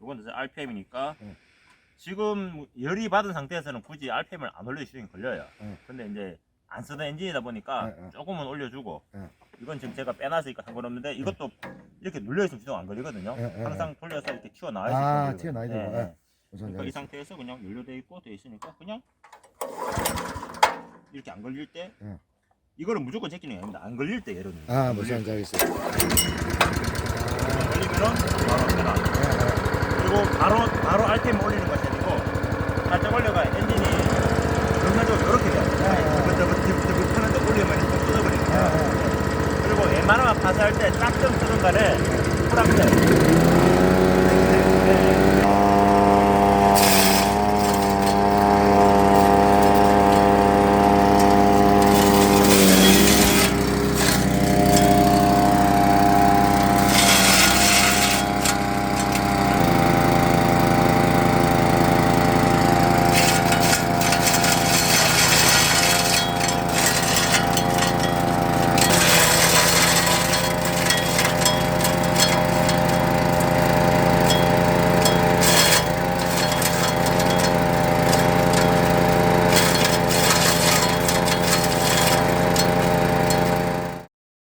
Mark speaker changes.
Speaker 1: 이건 이제 RPM이니까
Speaker 2: 네.
Speaker 1: 지금 열이 받은 상태에서는 굳이 RPM을 안 올려도 시동이 걸려요.
Speaker 2: 네.
Speaker 1: 근데 이제 안 쓰던 엔진이다 보니까
Speaker 2: 네, 네.
Speaker 1: 조금은 올려주고
Speaker 2: 네.
Speaker 1: 이건 지금 제가 빼놨으니까 상관없는데 이것도 이렇게 눌려있으면 시동 안 걸리거든요.
Speaker 2: 네, 네,
Speaker 1: 항상 돌려서 이렇게 튀어나와야
Speaker 2: 아, 튀어나와야 되고. 네. 우선
Speaker 1: 그러니까 이 상태에서 그냥 연료돼 있고 돼 있으니까 그냥 이렇게 안 걸릴 때
Speaker 2: 네.
Speaker 1: 이거는 무조건 제끼는 게 아닙니다. 안 걸릴 때 들면
Speaker 2: 아, 무슨 이제 알겠어요.
Speaker 1: 안 걸리면은 바로 빼라. 그리고 바로 바로 RPM 올리는 것이 아니고 살짝 올려가 엔진이 정상적으로 이렇게 돼요. 드브드브드브 하는데 올리면 좀 뜯어버리니까. 그리고 웬만하면 파스할 때 짝좀 쓰는 간에 프랑스